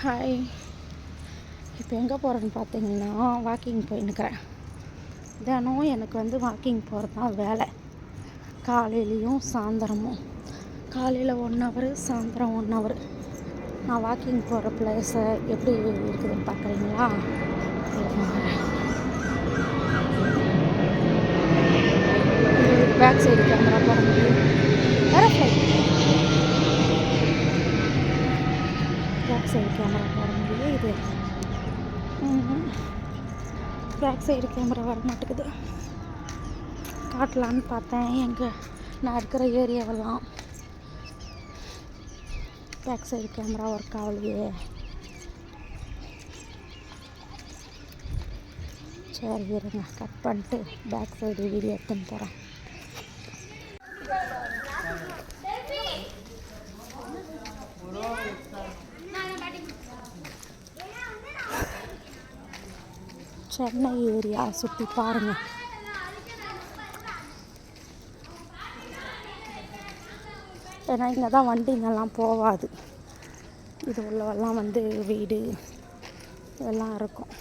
Hi இப்போ எங்கே போகிறேன்னு பார்த்தீங்கன்னா வாக்கிங் போயின்னுக்கிறேன். தினம் எனக்கு வந்து வாக்கிங் போகிறது தான் வேலை. காலையிலையும் சாயந்தரமும். காலையில் ஒன் ஹவர் சாயந்தரம் ஒன் ஹவர் நான் வாக்கிங் போகிற பிளேஸை எப்படி இருக்குதுன்னு பார்க்குறீங்களா பேக் சைடு கேமரா போகிறேன் முடியும் வேற ஃப்ளைட் பேக் சைடு கேமரா போட முடியும் இது பேக் சைடு கேமரா வர மாட்டேங்குது. காட்டலான்னு பார்த்தேன். எங்கே நான் இருக்கிற ஏரியாவெல்லாம் பேக் சைடு கேமரா ஒர்க் ஆகலையே. சரி இருங்க. கட் பண்ணிட்டு பேக் சைடு வீடியோ எடுத்துன்னு போகிறேன் சென்னை ஏரியா சுற்றி பாருங்கள் ஏன்னா இங்கே தான் வண்டிங்கெல்லாம் போகாது. இது உள்ளவெல்லாம் வந்து வீடு இதெல்லாம் இருக்கும்.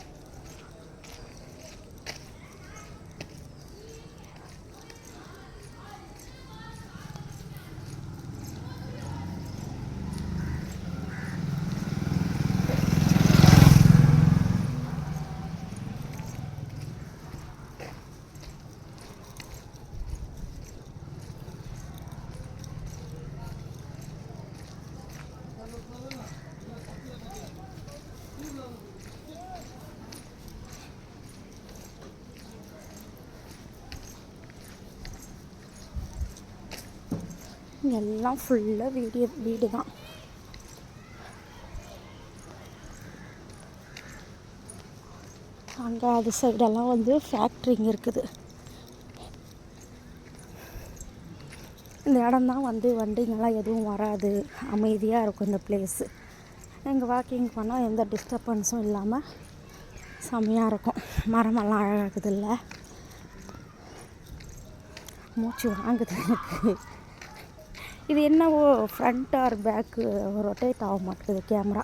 எல்லாம் ஃபுல்லாக வீடு வீடு தான் அங்கே அது சைடெல்லாம் வந்து ஃபேக்ட்ரிங்க இருக்குது. இந்த இடம் தான் வந்து வண்டிங்கெல்லாம் எதுவும் வராது. அமைதியாக இருக்கும் இந்த பிளேஸு எங்கள் வாக்கிங் பண்ணால் எந்த டிஸ்டர்பன்ஸும் இல்லாமல் செம்மையாக இருக்கும். மரமெல்லாம் அழகாகுது இல்லை மூச்சு வாங்குது எனக்கு. இது என்னவோ ஃப்ரண்ட் ஆர் பேக்கு ரொட்டேட் ஆக மாட்டேங்குது கேமரா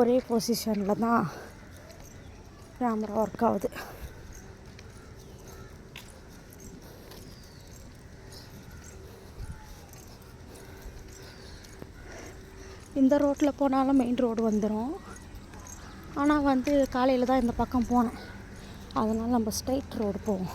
ஒரே பொசிஷனில் தான் கேமரா ஒர்க் ஆகுது. இந்த ரோட்டில் போனாலும் மெயின் ரோடு வந்துடும் ஆனால் வந்து காலையில் தான் இந்த பக்கம் போனேன். அதனால் நம்ம ஸ்ட்ரைட் ரோடு போவோம்.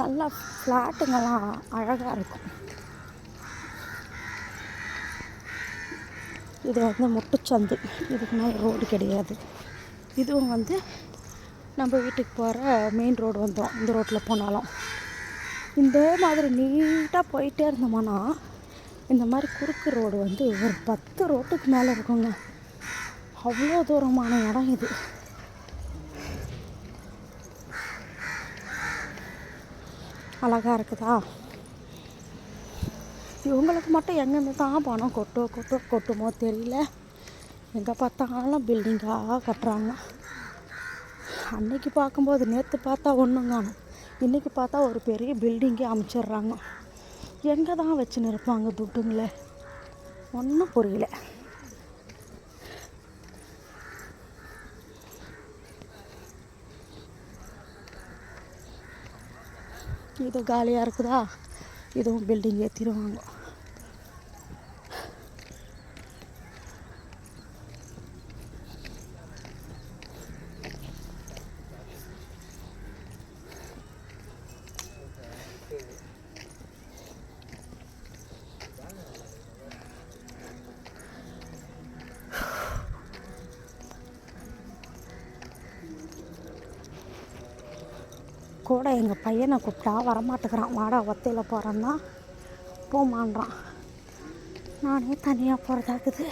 நல்லா ஃப்ளாட்டுங்கெல்லாம் அழகாக இருக்கும். இது வந்து முட்டுச்சந்து. இதுக்கு மேலே ரோடு கிடையாது. இதுவும் வந்து நம்ம வீட்டுக்கு போகிற மெயின் ரோடு வந்தோம் இந்த ரோட்டில் போனாலும். இந்த மாதிரி நீட்டாக போயிட்டே இருந்தோம்னா இந்த மாதிரி குறுக்கு ரோடு வந்து ஒரு பத்து ரோட்டுக்கு மேலே இருக்குங்க. அவ்வளோ தூரமான இடம் இது. அழகாக இருக்குதா? இவங்களுக்கு மட்டும் எங்கேருந்து தான் பணம் கொட்டோ கொட்டோ கொட்டுமோ தெரியல. எங்கே பார்த்தாலும் பில்டிங்காக கட்டுறாங்க. அன்னைக்கு பார்க்கும்போது நேற்று பார்த்தா ஒன்றும் இன்றைக்கி பார்த்தா ஒரு பெரிய பில்டிங்கே அமைச்சிட்றாங்க. எங்கே தான் வச்சுன்னு இருப்பாங்க துட்டுங்களே? ஒன்றும் புரியல. இது காலியாக இருக்குதா? இதுவும் பில்டிங் ஏற்றிடுவாங்க கூட எங்கள் பையனை கூப்பிட்டா வரமாட்டேங்கிறான். வாடா ஒத்தையில் போகிறேன்னா போமான்றான். நானே தனியாக போகிறதாக்குது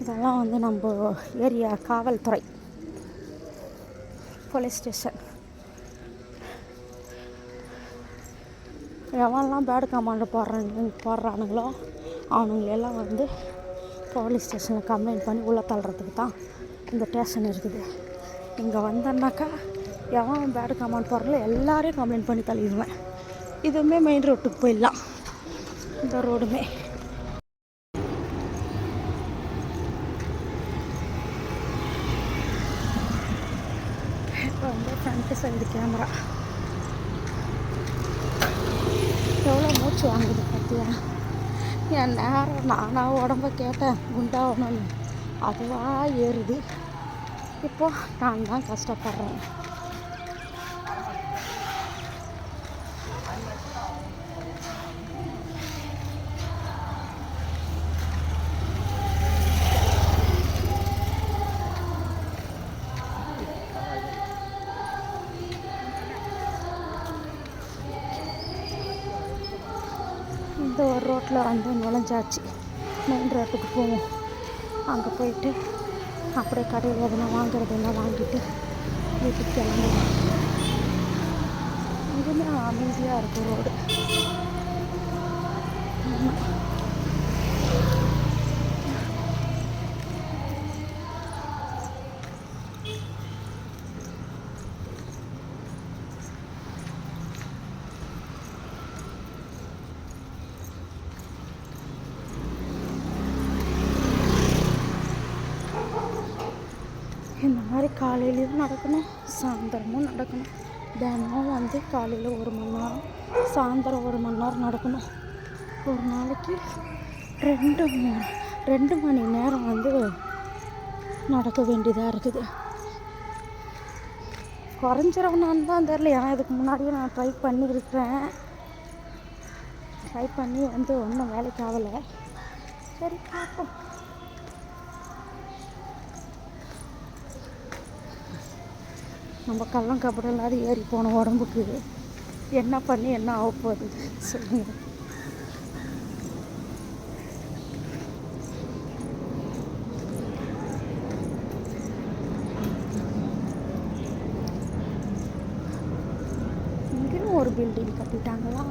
இதெல்லாம் வந்து நம்ம ஏரியா காவல்துறை போலீஸ் ஸ்டேஷன். எவன்லாம் பேடு கமாண்டு போடுறாங்க போடுறானுங்களோ அவனுங்களெல்லாம் வந்து போலீஸ் ஸ்டேஷனில் கம்ப்ளைண்ட் பண்ணி உள்ளே தள்ளுறதுக்கு தான் இந்த ஸ்டேஷன் இருக்குது. இங்கே வந்தேன்னாக்கா எவன் பேடு கமெண்ட் போடுறல எல்லாரையும் கம்ப்ளைண்ட் பண்ணி தள்ளிடுவேன். இதுவுமே மெயின் ரோட்டுக்கு போயிடலாம். இந்த ரோடுமே இப்போ வந்து ஃப்ரண்ட்டு சைடு கேமரா எவ்வளோ மூச்சு வாங்குது பார்த்தியா? என் நேரம் நானாக உடம்ப கேட்டேன் குண்டாகணும்னு அதுவாக ஏறுது. இப்போது நான் தான் கஷ்டப்படுறேன். இந்த ஒரு ரோட்டில் வந்து நுழைஞ்சாச்சு. மெயின் ரோட்டுக்கு போவோம். அங்கே போயிட்டு அப்படியே கடையில் எதனா வாங்குறதெல்லாம் வாங்கிட்டு வீட்டுக்கு கிளம்புவோம் இதுவுமே அமைதியாக இருக்கும் ரோடு இந்த மாதிரி காலையிலையும் நடக்கணும் சாயந்தரமும் நடக்கணும். தினமும் வந்து காலையில் ஒரு மணி நேரம் சாயந்தரம் ஒரு மணி நேரம் நடக்கணும். ஒரு நாளைக்கு ரெண்டு மணி ரெண்டு மணி நேரம் வந்து நடக்க வேண்டியதாக இருக்குது. குறைஞ்சிரவனான்னு தான் தெரில ஏன்னா இதுக்கு முன்னாடியே நான் ட்ரை பண்ணியிருக்கிறேன். ட்ரை பண்ணி வந்து ஒன்றும் வேலைக்கு ஆகலை. சரி பார்ப்போம். நம்ம கள்ளம் கபடம் இல்லாத ஏறி போன உடம்புக்கு என்ன பண்ணி என்ன ஆக போகுது? சொல்லுங்க. ஒரு பில்டிங் கட்டிட்டாங்களா?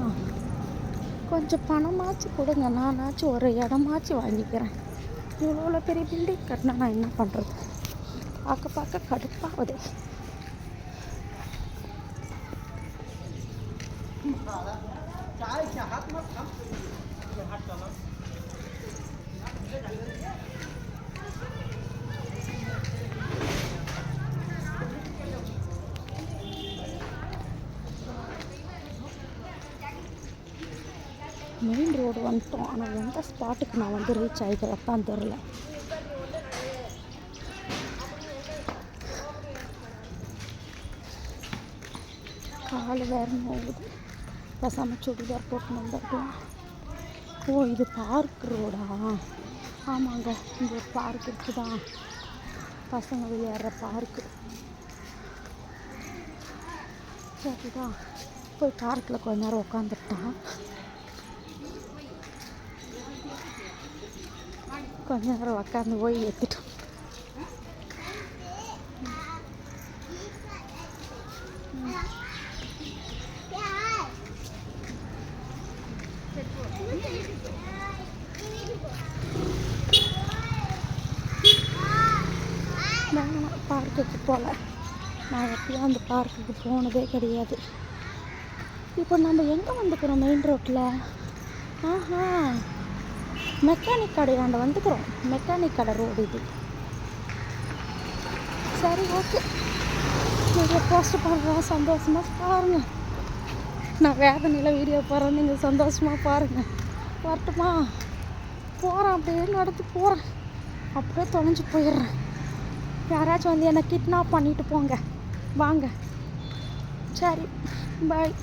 கொஞ்சம் பணமாச்சு கொடுங்க. நானாச்சும் ஒரு இடமாச்சு வாங்கிக்கிறேன். இவ்வளோ பெரிய பில்டிங் கட்டினா நான் என்ன பண்ணுறது பார்க்க பார்க்க கடுப்பாகுது. மெயின் ரோடு வந்துட்டோம். ஆனால் எந்த ஸ்பாட்டுக்கு நான் வந்து ரீச் ஆகிக்கிறதான் தெரில கால் வேறு நோவுது. பேசாமல் சுடிதார் போட்டு வந்துருக்கலாம் ஓ இது பார்க் ரோடா ஆமாங்க இந்த ஒரு பார்க் இருக்குதா? பசங்க விளையாடுற பார்க்கு சரிதா போய் பார்க்கில் கொஞ்ச நேரம் உட்காந்துட்டான் கொஞ்ச நேரம் உட்காந்து போய் ஏற்றிட்டோம் நான் பார்க்குக்கு போகல நான் எப்பயும் அந்த பார்க்குக்கு போனதே கிடையாது. இப்போ நம்ம எங்கே வந்துக்கிறோம் மெயின் ரோட்டில் ஆஹா. மெக்கானிக் கடையாண்ட வந்துக்கிறோம். மெக்கானிக் கடை ரோடு இது. சரி ஓகே நீங்கள் போஸ்ட் பண்ணுறோம் சந்தோஷமாக பாருங்க. நான் வேதனையில் வீடியோ போகிறேன் நீங்கள் சந்தோஷமாக பாருங்கள் வரட்டுமா? போகிறேன் அப்படியே நடந்து போகிறேன் அப்படியே தொலைஞ்சு போயிடுறேன். யாராச்சும் வந்து என்னை கிட்னாப் பண்ணிட்டு போங்க. வாங்க. சரி பாய்